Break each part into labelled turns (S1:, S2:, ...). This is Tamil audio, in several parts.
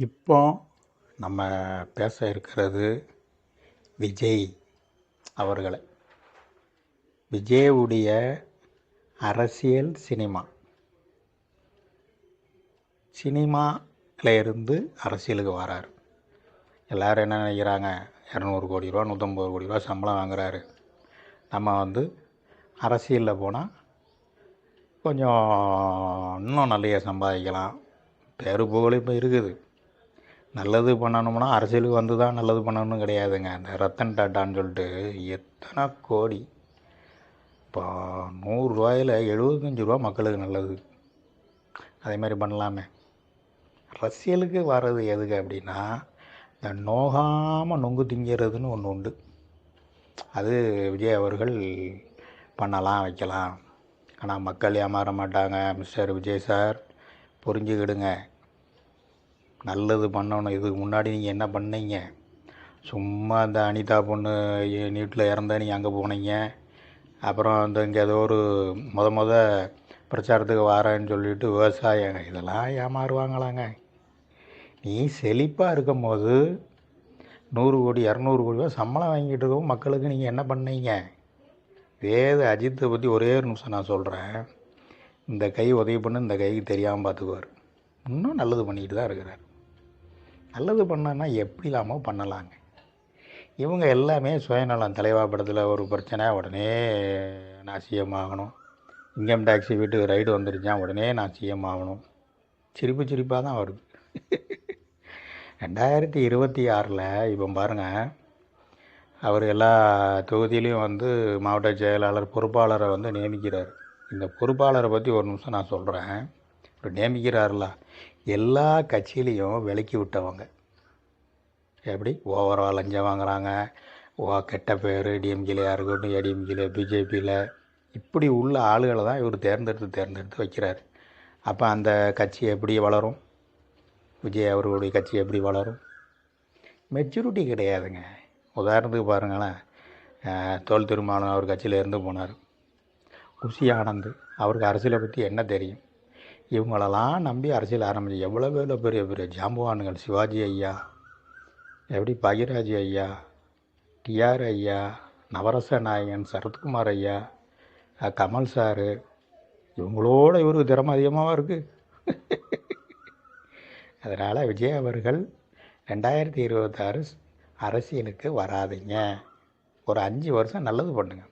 S1: இப்போ நம்ம பேச இருக்கிறது விஜய் அவர்களை. விஜயவுடைய அரசியல் சினிமா. சினிமாவில் இருந்து அரசியலுக்கு வரார். எல்லோரும் என்ன நினைக்கிறாங்க? இரநூறு கோடி ரூபா நூற்றம்பது கோடி ரூபா சம்பளம் வாங்குறாரு. நம்ம வந்து அரசியலில் போனால் கொஞ்சம் இன்னும் நிறைய சம்பாதிக்கலாம். பேரு புகழும் இப்போ இருக்குது. நல்லது பண்ணணும்னா அரசியலுக்கு வந்து தான் நல்லது பண்ணணும்னு கிடையாதுங்க. அந்த ரத்தன் டாட்டான்னு சொல்லிட்டு எத்தனை கோடி? இப்போ நூறுரூவாயில் எழுபத்தஞ்சி ரூபா மக்களுக்கு நல்லது. அதே மாதிரி பண்ணலாமே. அரசியலுக்கு வர்றது எதுக்கு அப்படின்னா இந்த நோகாமல் நொங்கு திங்கிறதுன்னு ஒன்று உண்டு. அது விஜய் அவர்கள் பண்ணலாம் வைக்கலாம். ஆனால் மக்கள் ஏமாற மாட்டாங்க. மிஸ்டர் விஜய் சார் புரிஞ்சுக்கிடுங்க. நல்லது பண்ணணும். இதுக்கு முன்னாடி நீங்கள் என்ன பண்ணீங்க? சும்மா இந்த அனிதா பொண்ணு நீட்டில் இறந்தா நீங்கள் அங்கே போனீங்க. அப்புறம் இந்த இங்கே ஏதோ ஒரு முத முத பிரச்சாரத்துக்கு வரேன்னு சொல்லிட்டு விவசாயம் இதெல்லாம் ஏமாறுவாங்களாங்க. நீ செழிப்பாக இருக்கும் போது நூறு கோடி இரநூறு கோடி ரூபா சம்பளம் வாங்கிட்டு இருக்கவும் மக்களுக்கு நீங்கள் என்ன பண்ணீங்க? வேறு அஜித்தை பற்றி ஒரே ஒரு நிமிஷம் நான் சொல்கிறேன் இந்த கை உதவி பண்ணு இந்த கைக்கு தெரியாமல் பார்த்துக்குவார் இன்னும் நல்லது பண்ணிக்கிட்டு தான் இருக்கிறார். நல்லது பண்ணனா எப்படி இல்லாமல் பண்ணலாங்க. இவங்க எல்லாமே சுயநலம் தலைவா படத்தில் ஒரு பிரச்சனை உடனே நான் சிஎம் ஆகணும். இன்கம் டேக்ஸி வீட்டுக்கு ரைடு வந்துருச்சான் உடனே நான் சிஎம் ஆகணும். சிரிப்பு சிரிப்பாக தான் வருது. ரெண்டாயிரத்தி இருபத்தி ஆறில் இப்போ பாருங்கள் அவர் எல்லா தொகுதியிலையும் வந்து மாவட்ட செயலாளர் பொறுப்பாளரை வந்து நியமிக்கிறார். இந்த பொறுப்பாளரை பற்றி ஒரு நிமிஷம் நான் சொல்கிறேன் அவர் நியமிக்கிறார்ல. எல்லா கட்சியிலையும் விலக்கி விட்டவங்க. எப்படி? ஓவரால் லஞ்சம் வாங்குறாங்க. ஓ கெட்ட பேர் டிஎம்கேலையாக இருக்கட்டும் ஏடிஎம்கேல பிஜேபியில். இப்படி உள்ள ஆளுகளை தான் இவர் தேர்ந்தெடுத்து தேர்ந்தெடுத்து வைக்கிறார். அப்போ அந்த கட்சி எப்படி வளரும்? விஜய் அவர்களுடைய கட்சி எப்படி வளரும்? மெச்சூரிட்டி கிடையாதுங்க. உதாரணத்துக்கு பாருங்களேன். தோல் திருமாவளவன் அவர் கட்சியில் இருந்து போனார். குஷி ஆனந்த் அவருக்கு அரசியலை பற்றி என்ன தெரியும்? இவங்களெல்லாம் நம்பி அரசியல் ஆரம்பிச்சு எவ்வளோ எவ்வளோ பெரிய பெரிய ஜாம்பவான்கள் சிவாஜி ஐயா எப்படி பகிராஜ் ஐயா டிஆர் ஐயா நவரச நாயகன் சரத்குமார் ஐயா கமல் சாரு இவங்களோட இவருக்கு திறமை அதிகமாக இருக்குது அதனால் விஜய் அவர்கள் ரெண்டாயிரத்தி இருபத்தாறு அரசியலுக்கு வராதிங்க. ஒரு அஞ்சு வருஷம் நல்லது பண்ணுங்கள்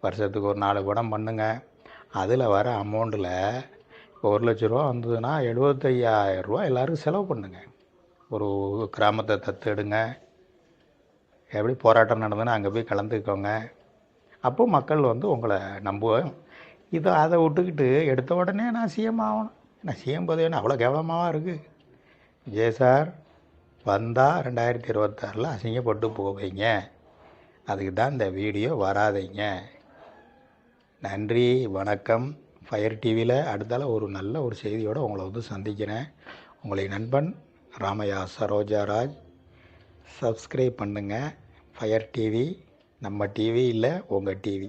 S1: வருஷத்துக்கு ஒரு நாலு படம் பண்ணுங்கள் அதில் வர அமௌண்ட்டில் ஒரு லட்ச ரூபா வந்ததுன்னா எழுபத்தையாயிரம் ரூபா எல்லோரும் செலவு பண்ணுங்க. ஒரு கிராமத்தை தத்து எடுங்க எப்படி போராட்டம் நடந்ததுன்னா அங்கே போய் கலந்துக்கோங்க. அப்போ மக்கள் வந்து உங்களை நம்புவேன் இதை அதை விட்டுக்கிட்டு எடுத்த உடனே நான் சிஎம் ஆகணும். நான் சிஎம் பதவின்னு அவ்வளோ கேவலமாக இருக்குது விஜய் சார் வந்தால் ரெண்டாயிரத்தி இருபத்தாறில் அசிங்கப்பட்டு போவீங்க. அதுக்கு தான் இந்த வீடியோ வராதிங்க. நன்றி வணக்கம். ஃபயர் டிவியில் அடுத்தால ஒரு நல்ல ஒரு செய்தியோடு உங்களை வந்து சந்திக்கிறேன். உங்களை நண்பன் ராமையா சரோஜாராஜ் சப்ஸ்கிரைப் பண்ணுங்கள் ஃபயர் டிவி நம்ம டிவி இல்லை உங்கள் டிவி